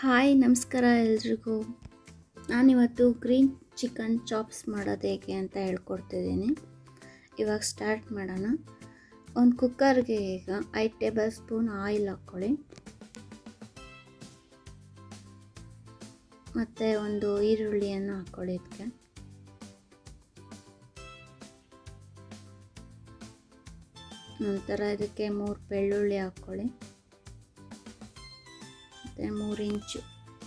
Hi, ನಮಸ್ಕಾರ ಎಲ್ರಿಗೂ. ನಾನಿವತ್ತು ಗ್ರೀನ್ ಚಿಕನ್ ಚಾಪ್ಸ್ ಮಾಡೋದು ಹೇಗೆ ಅಂತ ಹೇಳ್ಕೊಡ್ತಿದ್ದೀನಿ. ಇವಾಗ ಸ್ಟಾರ್ಟ್ ಮಾಡೋಣ. ಒಂದು ಕುಕ್ಕರ್ಗೆ ಈಗ ಐದು ಟೇಬಲ್ ಸ್ಪೂನ್ ಆಯಿಲ್ ಹಾಕ್ಕೊಳ್ಳಿ. ಮತ್ತು ಒಂದು ಈರುಳ್ಳಿಯನ್ನು ಹಾಕ್ಕೊಳ್ಳಿ ಇದಕ್ಕೆ. ನಂತರ ಇದಕ್ಕೆ ಮೂರು ಬೆಳ್ಳುಳ್ಳಿ ಹಾಕ್ಕೊಳ್ಳಿ. ಮತ್ತು ಮೂರು ಇಂಚು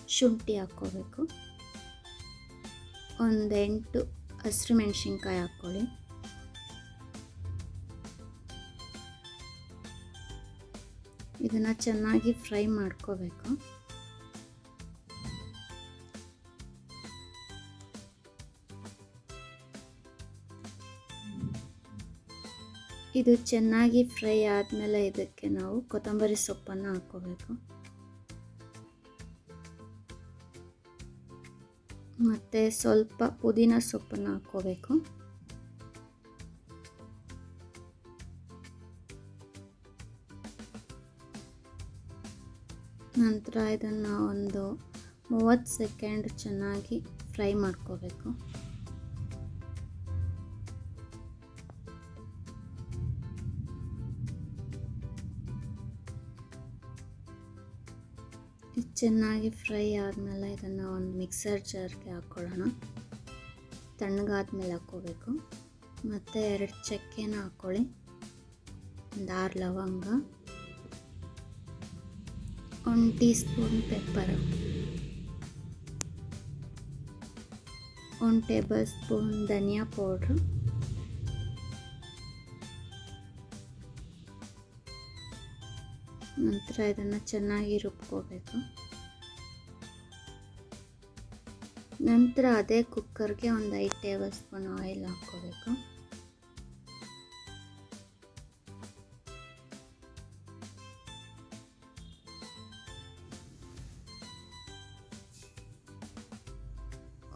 ಶುಂಠಿ ಹಾಕ್ಕೋಬೇಕು. ಒಂದು ಎಂಟು ಹಸಿರು ಮೆಣಸಿನ್ಕಾಯಿ ಹಾಕ್ಕೊಳ್ಳಿ. ಇದನ್ನು ಚೆನ್ನಾಗಿ ಫ್ರೈ ಮಾಡ್ಕೋಬೇಕು. ಇದು ಚೆನ್ನಾಗಿ ಫ್ರೈ ಆದಮೇಲೆ ಇದಕ್ಕೆ ನಾವು ಕೊತ್ತಂಬರಿ ಸೊಪ್ಪನ್ನು ಹಾಕ್ಕೋಬೇಕು. ಮತ್ತು ಸ್ವಲ್ಪ ಪುದೀನ ಸೊಪ್ಪನ್ನು ಹಾಕ್ಕೋಬೇಕು. ನಂತರ ಇದನ್ನು ಒಂದು ಮೂವತ್ತು ಸೆಕೆಂಡ್ ಚೆನ್ನಾಗಿ ಫ್ರೈ ಮಾಡ್ಕೋಬೇಕು. ಇದು ಚೆನ್ನಾಗಿ ಫ್ರೈ ಆದಮೇಲೆ ಇದನ್ನು ಒಂದು ಮಿಕ್ಸರ್ ಜಾರ್ಗೆ ಹಾಕ್ಕೊಳ್ಳೋಣ. ತಣ್ಣಗಾದ್ಮೇಲೆ ಹಾಕ್ಕೋಬೇಕು. ಮತ್ತು ಎರಡು ಚಕ್ಕೆನ ಹಾಕ್ಕೊಳ್ಳಿ. ಒಂದು ಆರು ಲವಂಗ. ಒಂದು ಟೀ ಸ್ಪೂನ್ ಪೆಪ್ಪರು. ಒಂದು ಟೇಬಲ್ ಸ್ಪೂನ್ ಧನಿಯಾ ಪೌಡ್ರು. ನಂತರ ಇದನ್ನು ಚೆನ್ನಾಗಿ ರುಬ್ಕೋಬೇಕು. ನಂತರ ಅದೇ ಕುಕ್ಕರ್ಗೆ ಒಂದು ಐದು ಟೇಬಲ್ ಸ್ಪೂನ್ ಆಯಿಲ್ ಹಾಕ್ಕೋಬೇಕು.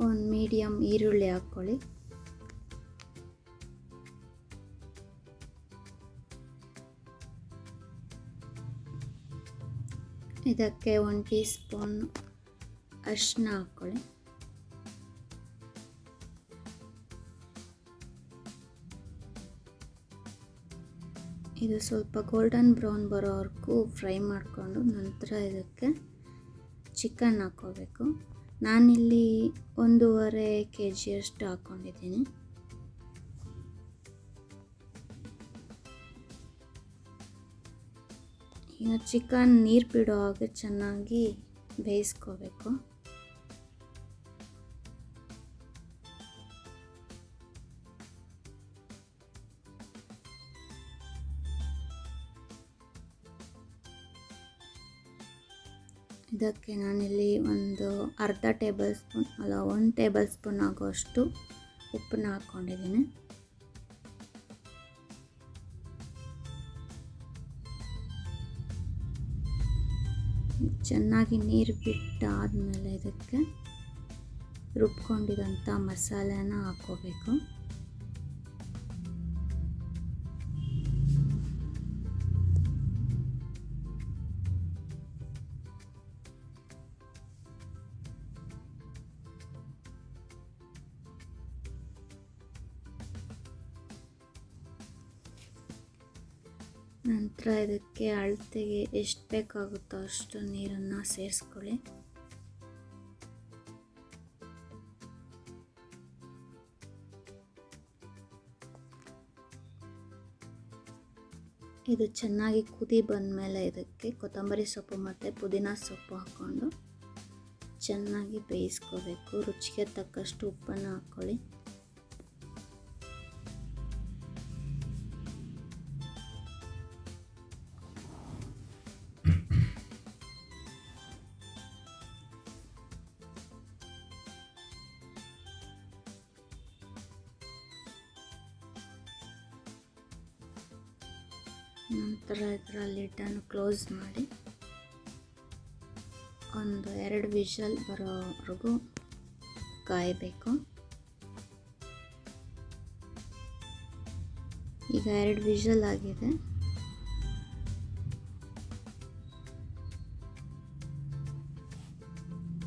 ಒಂದು ಮೀಡಿಯಮ್ ಈರುಳ್ಳಿ ಹಾಕ್ಕೊಳ್ಳಿ. ಇದಕ್ಕೆ ಒಂದು ಟೀ ಸ್ಪೂನ್ ಅರಿಶಿನ ಹಾಕ್ಕೊಳ್ಳಿ. ಇದು ಸ್ವಲ್ಪ ಗೋಲ್ಡನ್ ಬ್ರೌನ್ ಬರೋವರೆಗೂ ಫ್ರೈ ಮಾಡಿಕೊಂಡು ನಂತರ ಇದಕ್ಕೆ ಚಿಕನ್ ಹಾಕ್ಕೋಬೇಕು. ನಾನಿಲ್ಲಿ ಒಂದೂವರೆ ಕೆ ಜಿಯಷ್ಟು ಹಾಕ್ಕೊಂಡಿದ್ದೀನಿ. ಈಗ ಚಿಕನ್ ನೀರು ಬಿಡೋ ಹಾಗೆ ಚೆನ್ನಾಗಿ ಬೇಯಿಸ್ಕೋಬೇಕು. ಇದಕ್ಕೆ ನಾನಿಲ್ಲಿ ಒಂದು ಅರ್ಧ ಟೇಬಲ್ ಸ್ಪೂನ್ ಅಲ್ಲ, ಒಂದು ಟೇಬಲ್ ಸ್ಪೂನ್ ಆಗೋಷ್ಟು ಉಪ್ಪನ್ನ ಹಾಕ್ಕೊಂಡಿದ್ದೀನಿ. ಚೆನ್ನಾಗಿ ನೀರು ಬಿಟ್ಟಾದಮೇಲೆ ಇದಕ್ಕೆ ರುಬ್ಕೊಂಡಿರೋಂಥ ಮಸಾಲೆನ ಹಾಕ್ಕೋಬೇಕು. ನಂತರ ಇದಕ್ಕೆ ಅಳತೆಗೆ ಎಷ್ಟು ಬೇಕಾಗುತ್ತೋ ಅಷ್ಟು ನೀರನ್ನು ಸೇರಿಸ್ಕೊಳ್ಳಿ. ಇದು ಚೆನ್ನಾಗಿ ಕುದಿ ಬಂದಮೇಲೆ ಇದಕ್ಕೆ ಕೊತ್ತಂಬರಿ ಸೊಪ್ಪು ಮತ್ತು ಪುದೀನ ಸೊಪ್ಪು ಹಾಕ್ಕೊಂಡು ಚೆನ್ನಾಗಿ ಬೇಯಿಸ್ಕೋಬೇಕು. ರುಚಿಗೆ ತಕ್ಕಷ್ಟು ಉಪ್ಪನ್ನು ಹಾಕ್ಕೊಳ್ಳಿ. ನಂತರ ಇದರ ಲಿಡ್ಡನ್ನು ಕ್ಲೋಸ್ ಮಾಡಿ ಒಂದು ಎರಡು ವಿಷಲ್ ಬರೋವರೆಗೂ ಕಾಯಬೇಕು. ಈಗ ಎರಡು ವಿಷಲ್ ಆಗಿದೆ.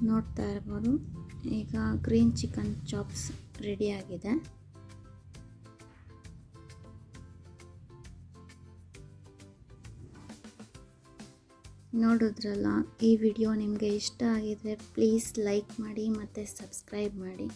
ನೋಡ್ತಾ ಇರ್ಬೋದು. ಈಗ ಗ್ರೀನ್ ಚಿಕನ್ ಚಾಪ್ಸ್ ರೆಡಿಯಾಗಿದೆ ನೋಡಿದ್ರಲ್ಲ ಈ ವಿಡಿಯೋ ನಿಮಗೆ ಇಷ್ಟ ಆಗಿದರೆ ಪ್ಲೀಸ್ ಲೈಕ್ ಮಾಡಿ ಮತ್ತು ಸಬ್ಸ್ಕ್ರೈಬ್ ಮಾಡಿ.